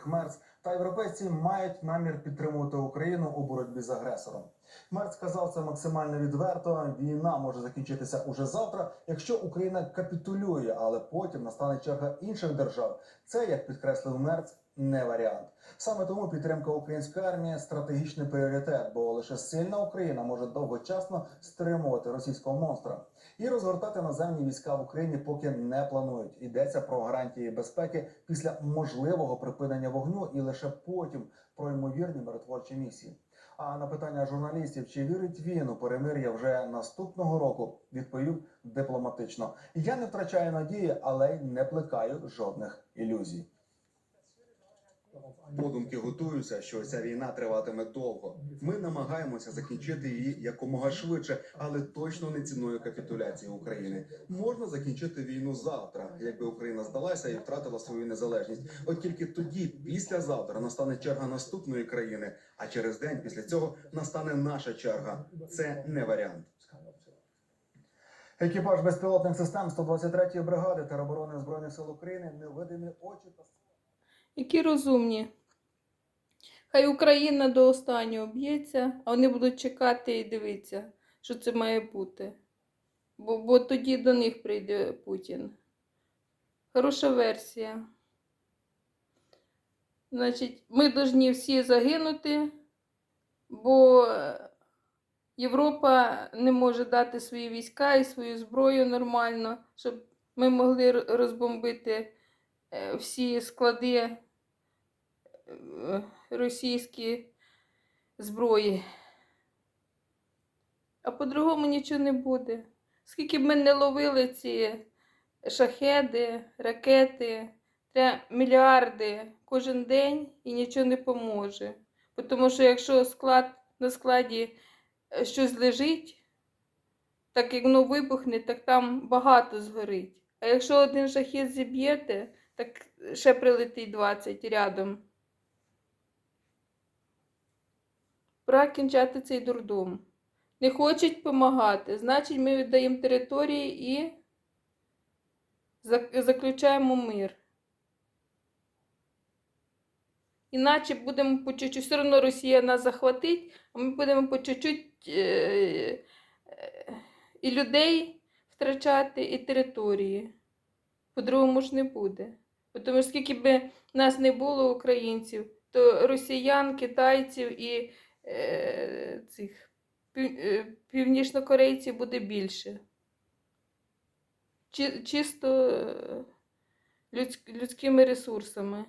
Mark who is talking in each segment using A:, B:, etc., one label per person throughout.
A: Фрідріх Мерц та європейці мають намір підтримувати Україну у боротьбі з агресором. Хмерц сказав це максимально відверто. Війна може закінчитися уже завтра, якщо Україна капітулює, але потім настане черга інших держав. Це, як підкреслив Мерц, не варіант. Саме тому підтримка української армії стратегічний пріоритет, бо лише сильна Україна може довгочасно стримувати російського монстра і розгортати наземні війська в Україні поки не планують. Йдеться про гарантії безпеки після можливого припинення вогню і лише потім про ймовірні миротворчі місії. А на питання журналістів, чи вірить він у перемир'я вже наступного року, відповів дипломатично: я не втрачаю надії, але й не плекаю жодних ілюзій. Подумки готуються, що ця війна триватиме довго. Ми намагаємося закінчити її якомога швидше, але точно не ціною капітуляції України. Можна закінчити війну завтра, якби Україна здалася і втратила свою незалежність. От тільки тоді, післязавтра, настане черга наступної країни, а через день після цього настане наша черга. Це не варіант. Екіпаж безпілотних систем 123-ї бригади тероборони збройних сил України невидимі очі та
B: Які розумні. Хай Україна до останнього б'ється, а вони будуть чекати і дивитися, що це має бути. Бо, бо тоді до них прийде Путін. Хороша версія. Значить, ми повинні всі загинути, бо Європа не може дати свої війська і свою зброю нормально, щоб ми могли розбомбити е, всі склади е, російські зброї. А по-другому нічого не буде. Скільки б ми не ловили ці шахеди, ракети, треба мільярди кожен день і нічого не поможе. Тому що якщо склад, на складі е, щось лежить, так як воно вибухне, так там багато згорить. А якщо один шахет зіб'єте, так ще прилетить 20 рядом. Пора кінчати цей дурдом. Не хочуть допомагати, значить ми віддаємо території і заключаємо мир. Іначе будемо по чуть-чуть, все одно Росія нас захватить, а ми будемо по чуть-чуть е, е, і людей втрачати, і території. По-другому ж не буде. Тому що скільки би нас не було українців, то росіян, китайців і е, цих пів, е, північнокорейців буде більше. Чи, чисто е, людсь, людськими ресурсами.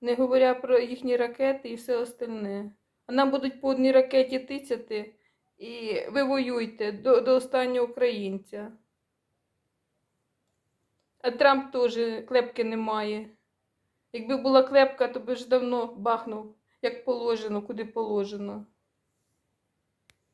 B: Не говоря про їхні ракети і все остальне. А нам будуть по одній ракеті тицяти і ви воюйте до, до останнього українця. А Трамп теж клепки немає. Якби була клепка, то би ж давно бахнув, як положено, куди положено.